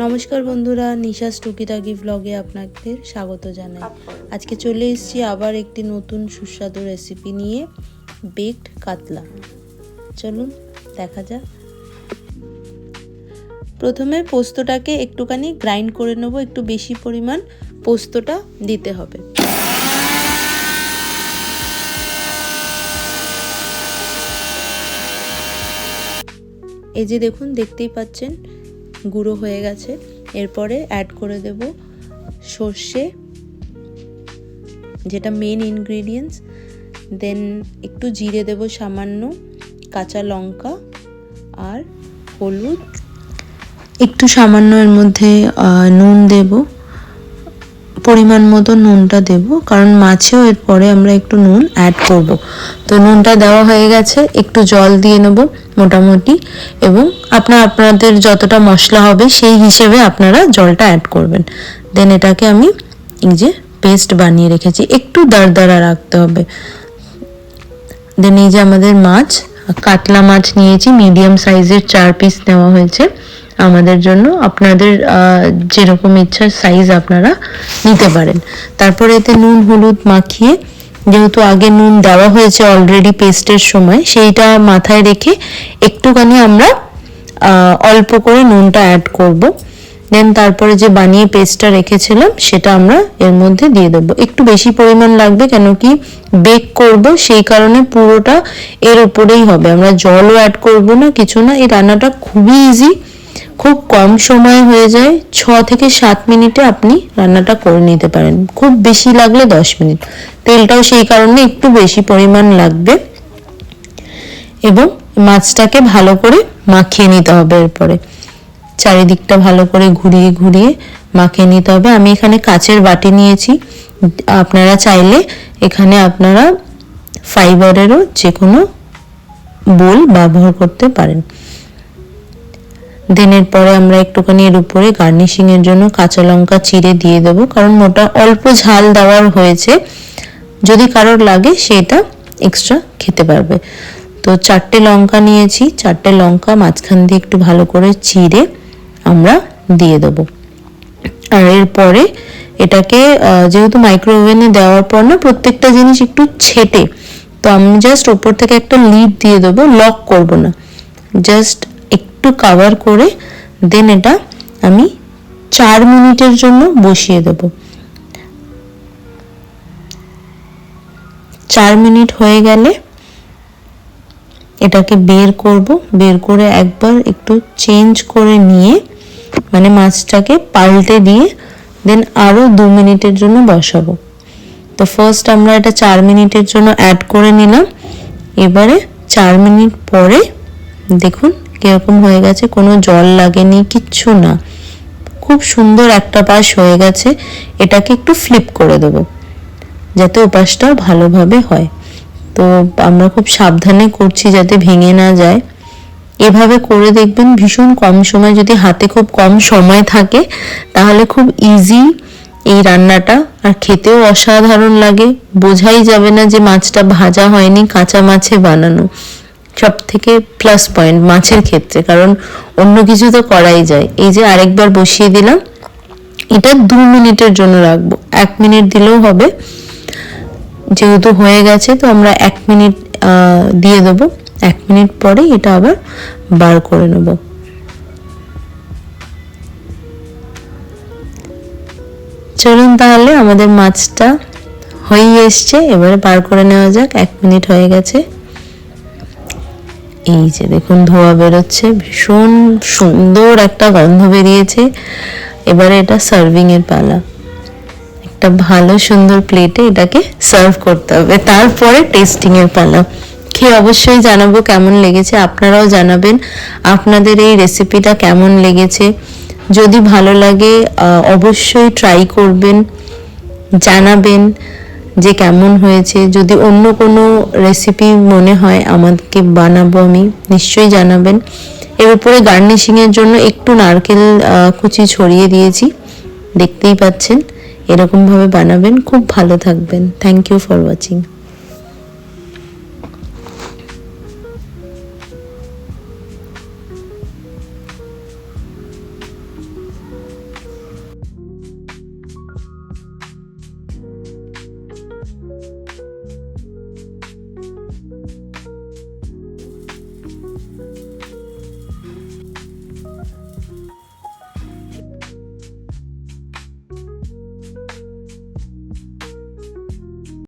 নমস্কার বন্ধুরা, নিশাস টুকিটাকি ভ্লগে আপনাদের স্বাগত জানাই। আজকে চলে এসেছি আবার একটি নতুন সুস্বাদু রেসিপি নিয়ে বেকড কাতলা। চলুন, দেখা যাক। প্রথমে পোস্তটাকে একটুখানি গ্রাইন্ড করে নেব, একটু বেশি পরিমাণ পোস্তটা দিতে হবে। এই যে দেখুন, দেখতেই পাচ্ছেন গুঁড়ো হয়ে গেছে। এরপরে অ্যাড করে দেব সর্ষে, যেটা মেন ইনগ্রিডিয়েন্টস দেন একটু জিরে দেব সামান্য কাঁচা লঙ্কা আর হলুদ। একটু সামান্য এর মধ্যে নুন দেব। পরিমাণ মতো নুনটা দেব, কারণ মাছেও এরপরে আমরা একটু নুন অ্যাড করব। তো নুনটা দেওয়া হয়ে গেছে, একটু জল দিয়ে নেব মোটামুটি, এবং আপনার, আপনাদের যতটা মশলা হবে সেই হিসেবে আপনারা জলটা অ্যাড করবেন। দেন এটাকে আমি এই যে পেস্ট বানিয়ে রেখেছি, একটু দাঁড় রাখতে হবে। দেন এই যে আমাদের মাছ, কাতলা মাছ নিয়েছি মিডিয়াম সাইজের চার পিস নেওয়া হয়েছে। আমাদের জন্য আপনাদের যেরকম ইচ্ছা সাইজ আপনারা নিতে পারেন। তারপরে এতে নুন, হলুদ মাখিয়ে, যেহেতু আগে নুন দেওয়া হয়েছে অলরেডি পেস্টের সময়, সেইটা মাথায় রেখে একটুখানি আমরা অল্প করে নুনটা অ্যাড করব। দেন তারপরে যে বানিয়ে পেস্টটা রেখেছিলাম, সেটা আমরা এর মধ্যে দিয়ে দেবো। একটু বেশি পরিমাণ লাগবে কেন কি বেক করব, সেই কারণে পুরোটা এর উপরেই হবে। আমরা জলও অ্যাড করব না, কিছু না, এই রান্নাটা খুবই ইজি খুব কম সময় হয়ে যায়। ছ থেকে সাত মিনিটে আপনি রান্নাটা করে নিতে পারেন। খুব বেশি লাগলে দশ মিনিট। তেলটাও সেই কারণে একটু বেশি পরিমাণ লাগবে। এবং মাছটাকে ভালো করে মাখিয়ে নিতে হবে এরপরে। চারিদিকটা ভালো করে ঘুরিয়ে ঘুরিয়ে মাখিয়ে নিতে হবে। আমি এখানে কাচের বাটি নিয়েছি। আপনারা চাইলে এখানে আপনারা ফাইবারেরও যে কোনো বোল ব্যবহার করতে পারেন। দিনের পরে আমরা একটুখানি এর উপরে গার্নিশিং এর জন্য কাঁচা লঙ্কা চিড়ে দিয়ে দেব, কারণ মোটা অল্প ঝাল দেওয়ার হয়েছে। যদি কারোর লাগে সেটা এক্সট্রা খেতে পারবে। তো চারটে লঙ্কা নিয়েছি, চারটে লঙ্কা মাঝখান দিয়ে একটু ভালো করে চিড়ে আমরা দিয়ে দেব। আর এরপরে এটাকে যেহেতু মাইক্রোওভেনে দেওয়ার পর না প্রত্যেকটা জিনিস একটু ছেটে, তো আমি জাস্ট ওপর থেকে একটা লিড দিয়ে দেবো লক করব না। জাস্ট একটু কাভার করে দেন এটা আমি চার মিনিটের জন্য বসিয়ে দেব। চার মিনিট হয়ে গেলে এটাকে বের করব। বের করে একবার একটু চেঞ্জ করে নিয়ে মানে মাছটাকে পাল্টে দিয়ে দেন আরও দু মিনিটের জন্য বসাবো। তো ফার্স্ট আমরা এটা চার মিনিটের জন্য অ্যাড করে নিলাম। এবারে চার মিনিট পরে দেখুন কীরকম হয়ে গেছে, কোনো জল লাগেনি, কিচ্ছু না। খুব সুন্দর একটা পাশ হয়ে গেছে, এটাকে একটু ফ্লিপ করে দেবো, যাতে ওপাশটাও ভালোভাবে হয়। তো আমরা খুব সাবধানে করছি যাতে ভেঙে না যায়। এভাবে করে দেখবেন ভীষণ কম সময়, যদি হাতে খুব কম সময় থাকে, তাহলে খুব ইজি এই রান্নাটা। আর খেতেও অসাধারণ লাগে, বোঝাই যাবে না যে মাছটা ভাজা হয়নি, কাঁচা মাছে বানানো। সব থেকে প্লাস পয়েন্ট মাছের ক্ষেত্রে, কারণ অন্য কিছু তো করাই যায়। এই যে আরেকবার বসিয়ে দিলাম, এটা দু মিনিটের জন্য রাখব। এক মিনিট দিলেও হবে। যেহেতু হয়ে গেছে, তো আমরা এক মিনিট দিয়ে দেবো। এক মিনিট পরে এটা আবার বার করে নেব। চলুন তাহলে আমাদের মাছটা হয়ে এসছে, এবারে বার করে নেওয়া যাক। এক মিনিট হয়ে গেছে। এই যে দেখুন, ধোয়া বেরোচ্ছে, ভীষণ সুন্দর একটা গন্ধ বেরিয়েছে। এবারে এটা সার্ভিং এর পালা। একটা ভালো সুন্দর প্লেটে এটাকে সার্ভ করতে হবে। তারপরে টেস্টিং এর পালা। খেয়ে অবশ্যই জানাব কেমন লেগেছে, আপনারাও জানাবেন আপনাদের এই রেসিপিটা কেমন লেগেছে। যদি ভালো লাগে অবশ্যই ট্রাই করবেন, জানাবেন। যে কেমন হয়েছে, যদি অন্য কোনো রেসিপি মনে হয় আমাকে বানাবো আমি, নিশ্চয়ই জানাবেন। এর উপরে গার্নিশিংয়ের জন্য একটু নারকেল কুচি ছড়িয়ে দিয়েছি, দেখতেই পাচ্ছেন, এরকমভাবে বানাবেন, খুব ভালো থাকবেন। Thank you for watching you